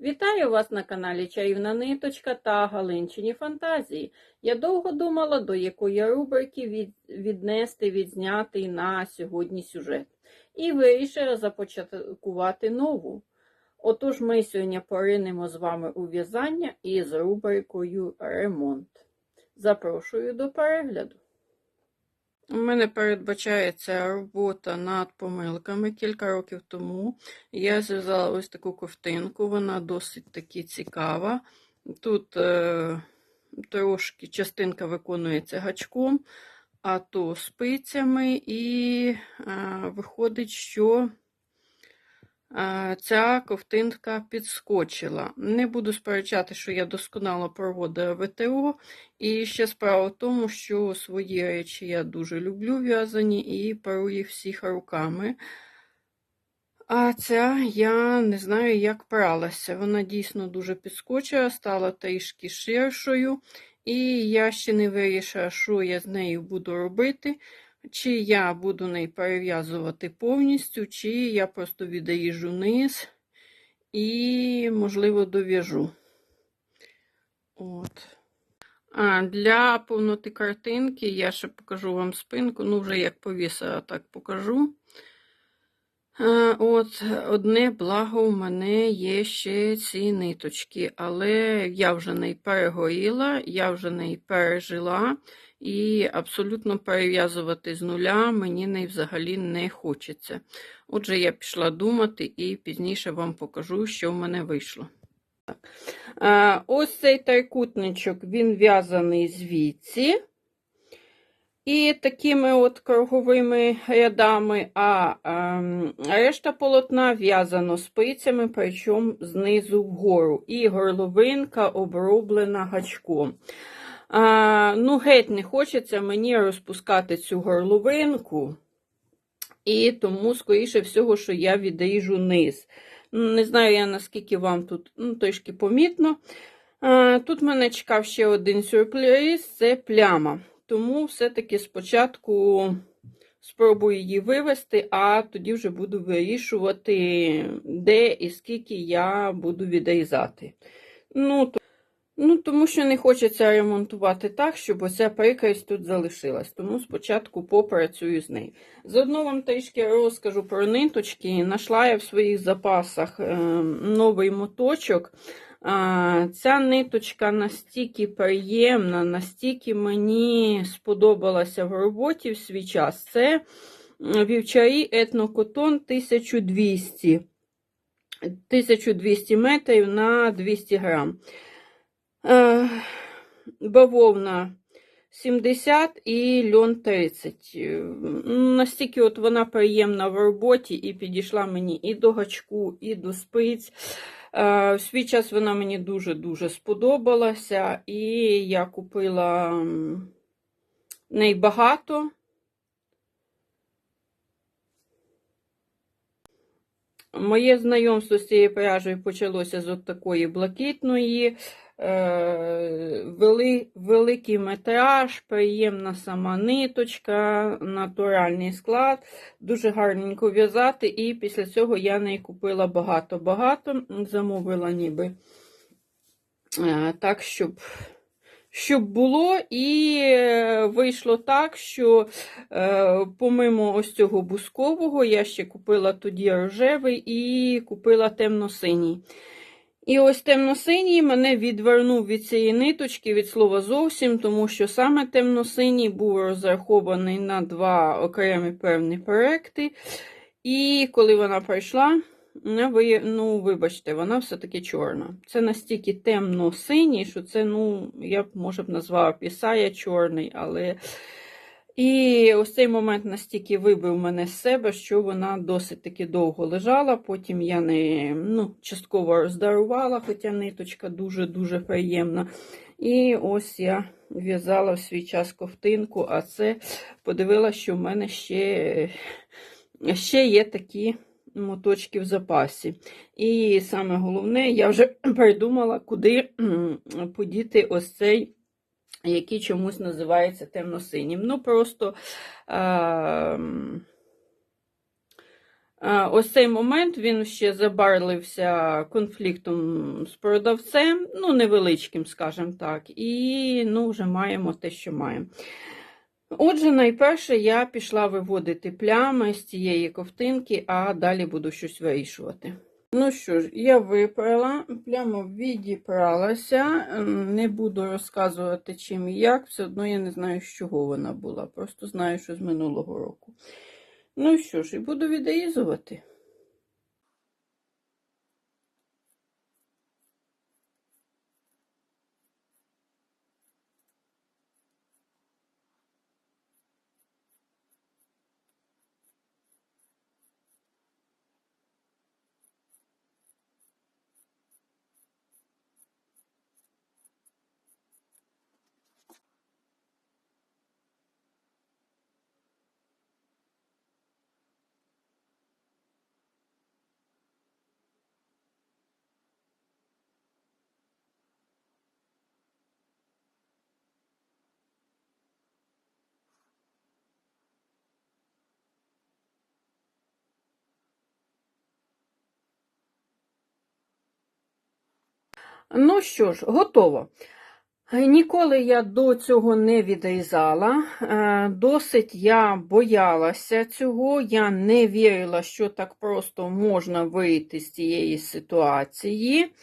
Вітаю вас на каналі Чарівна Ниточка та Галинчині Фантазії. Я довго думала, до якої рубрики від... віднести відзнятий на сьогодні сюжет. І вирішила започаткувати нову. Отож, ми сьогодні поринемо з вами у в'язання із рубрикою Ремонт. Запрошую до перегляду. У мене передбачається робота над помилками. Кілька років тому я зв'язала ось таку ковтинку, вона досить таки цікава. Тут е, трошки частинка виконується гачком, а то спицями, і е, виходить, що ця ковтинка підскочила. Не буду сперечати, що я досконало проводила ВТО. І ще справа в тому, що свої речі я дуже люблю в'язані і перу їх всіх руками. А ця я не знаю, як пралася. Вона дійсно дуже підскочила, стала трішки ширшою, і я ще не вирішила, що я з нею буду робити. Чи я буду неї перев'язувати повністю, чи я просто відріжу низ і, можливо, дов'яжу. От. А, Для повноти картинки я ще покажу вам спинку. Ну, вже як повісила, так покажу. От, одне благо у мене є ще ці ниточки, але я вже неї перегоріла, я вже неї пережила, і абсолютно перев'язувати з нуля мені неї взагалі не хочеться. Отже, я пішла думати і пізніше вам покажу, що в мене вийшло. А, Ось цей трикутничок, він в'язаний звідси. І такими от круговими рядами, а ем, решта полотна в'язано спицями, причому знизу вгору. І горловинка оброблена гачком. Ну, геть не хочеться мені розпускати цю горловинку, і тому, скоріше всього, що я відріжу низ. Не знаю я, наскільки вам тут ну, трішки помітно. Тут мене чекав ще один сюрприз це пляма. Тому все-таки спочатку спробую її вивести, а тоді вже буду вирішувати, де і скільки я буду відрізати. Ну, ну, Тому що не хочеться ремонтувати так, щоб оця прикрість тут залишилась. Тому спочатку попрацюю з нею. Заодно вам трішки розкажу про ниточки. Нашла я в своїх запасах е, новий моточок. Ця ниточка настільки приємна, настільки мені сподобалася в роботі в свій час. Це вівчарі етнокотон 1200 1200 метрів на 200 грам. Бавовна 70 і льон 30. Настільки от вона приємна в роботі і підійшла мені і до гачку, і до спиць. В свій час вона мені дуже-дуже сподобалася, і я купила неї багато. Моє знайомство з цією пряжею почалося з от такої блакитної, е, вели, великий метраж, приємна сама ниточка, натуральний склад, дуже гарненько в'язати, і після цього я неї купила багато-багато, замовила ніби е, так, щоб щоб було, і е, вийшло так, що е, помимо ось цього бускового, я ще купила тоді рожевий і купила темно-синій. І ось темно-синій мене відвернув від цієї ниточки від слова зовсім, тому що саме темно-синій був розрахований на два окремі певні проекти. І коли вона пройшла, Ну, вибачте, вона все-таки чорна. Це настільки темно-синій, що це, ну, я б, може б назвала пісая чорний, але. І ось цей момент настільки вибив мене з себе, що вона досить таки довго лежала. Потім я не ну, частково роздарувала, хоча ниточка дуже-дуже приємна. І ось я в'язала в свій час ковтинку, а це подивилася, що в мене ще, ще є такі моточки в запасі. І саме головне, я вже придумала, куди подіти ось цей. Який чомусь називається темно-синім. Ну, просто а, Е, Ось цей момент він ще забарлився конфліктом з продавцем, ну, невеличким, скажімо так, і ну, вже маємо те, що маємо. Отже, найперше я пішла виводити плями з цієї ковтинки, а далі буду щось вирішувати. Ну що ж, я випрала, прямо відіпралася, не буду розказувати чим і як, все одно я не знаю, з чого вона була, просто знаю, що з минулого року. Ну що ж, і буду відрізувати. Ну що ж, готово. Ніколи я до цього не відрізала. Е, Досить я боялася цього, я не вірила, що так просто можна вийти з цієї ситуації.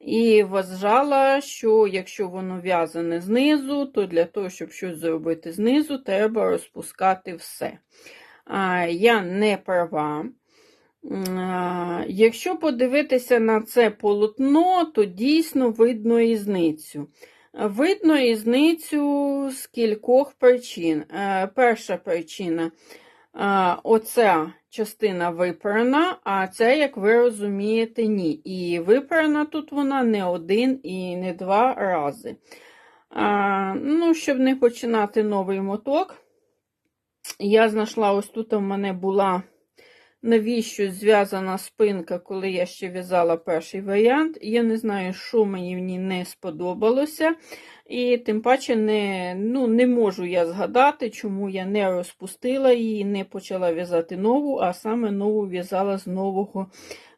І вважала, що якщо воно в'язане знизу, то для того, щоб щось зробити знизу, треба розпускати все. Я не права. А, Якщо подивитися на це полотно, то дійсно видно різницю. Видно різницю з кількох причин. Е, Перша причина е, оця частина випрана, а це, як ви розумієте, ні. І випрана тут вона не один і не два рази. Ну, щоб не починати новий моток, я знайшла ось тут у мене була навіщо зв'язана спинка, коли я ще в'язала перший варіант. Я не знаю, що мені в ній не сподобалося. І тим паче не ну, не можу я згадати, чому я не розпустила її, не почала в'язати нову, а саме нову в'язала з нового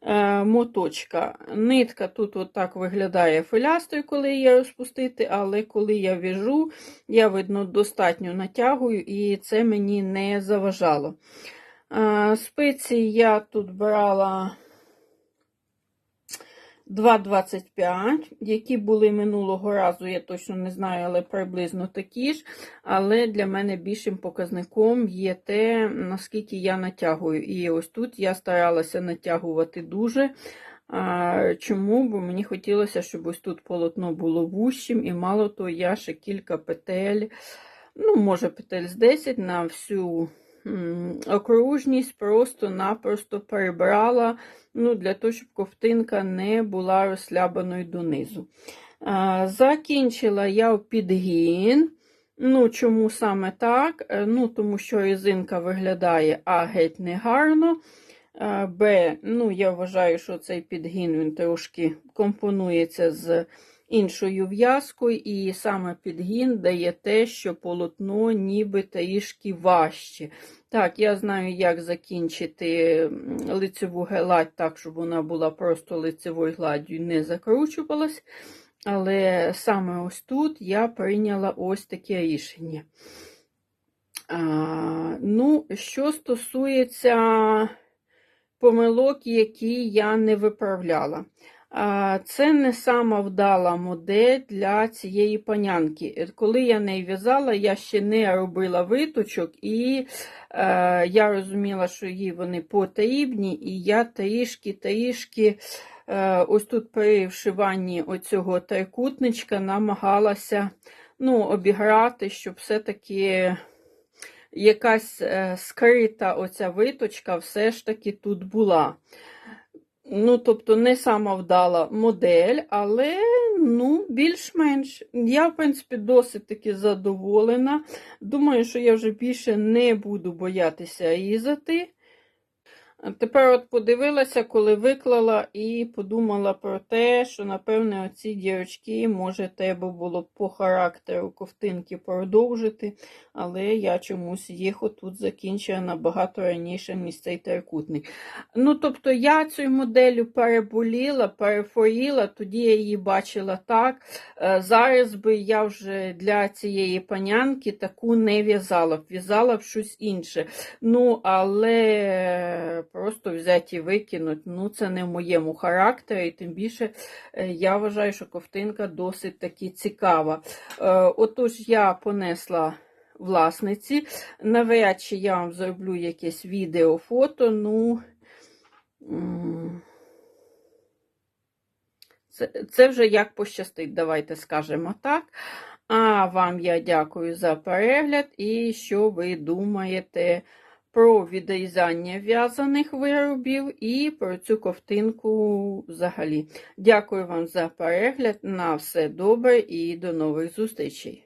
е, моточка. Нитка тут отак виглядає филястою, коли її розпустити, але коли я в'яжу, я, видно, достатньо натягую, і це мені не заважало. Спиці я тут брала 2,25, які були минулого разу, я точно не знаю, але приблизно такі ж. Але для мене більшим показником є те, наскільки я натягую. І ось тут я старалася натягувати дуже. Чому? Бо мені хотілося, щоб ось тут полотно було вущим, і мало того, я ще кілька петель, ну, може, петель з 10 на всю окружність просто-напросто перебрала, ну, для того, щоб ковтинка не була розслабаною донизу. Закінчила я підгін. Ну, Чому саме так? Е, ну, Тому що резинка виглядає А геть негарно. Б, ну, я вважаю, що цей підгін він трошки компонується з іншою в'язкою, і саме підгін дає те, що полотно ніби трішки важче. Так, я знаю, як закінчити лицеву гладь так, щоб вона була просто лицевою гладдю і не закручувалась. Але саме ось тут я прийняла ось таке рішення. А, Ну, що стосується помилок, які я не виправляла. Це не сама вдала модель для цієї панянки. Коли я не в'язала, я ще не робила виточок, і е, я розуміла, що їй вони потрібні, і я трішки-трішки е, ось тут при вшиванні оцього трикутничка намагалася ну, обіграти, щоб все-таки якась е, скрита оця виточка все ж таки тут була. Ну, тобто, не сама вдала модель, але ну, більш-менш. Я, в принципі, досить таки задоволена. Думаю, що я вже більше не буду боятися різати. Тепер от подивилася, коли виклала, і подумала про те, що, напевне, оці дірочки, може, треба було б по характеру ковтинки продовжити, але я чомусь їх отут закінчила набагато раніше, ніж цей трикутник. Ну, тобто, я цю моделлю переболіла, перефоріла, тоді я її бачила так. Е, Зараз би я вже для цієї панянки таку не в'язала б, в'язала б щось інше. Ну, але просто взяти і викинуть, ну, це не в моєму характері, і тим більше е, я вважаю, що ковтинка досить таки цікава. Е, Отож, я понесла власниці. Навряд чи я вам зроблю якесь відео, фото, ну. Це, це вже як пощастить, давайте скажемо так. А вам я дякую за перегляд і що ви думаєте про відрізання в'язаних виробів і про цю ковтинку взагалі. Дякую вам за перегляд. На все добре і до нових зустрічей!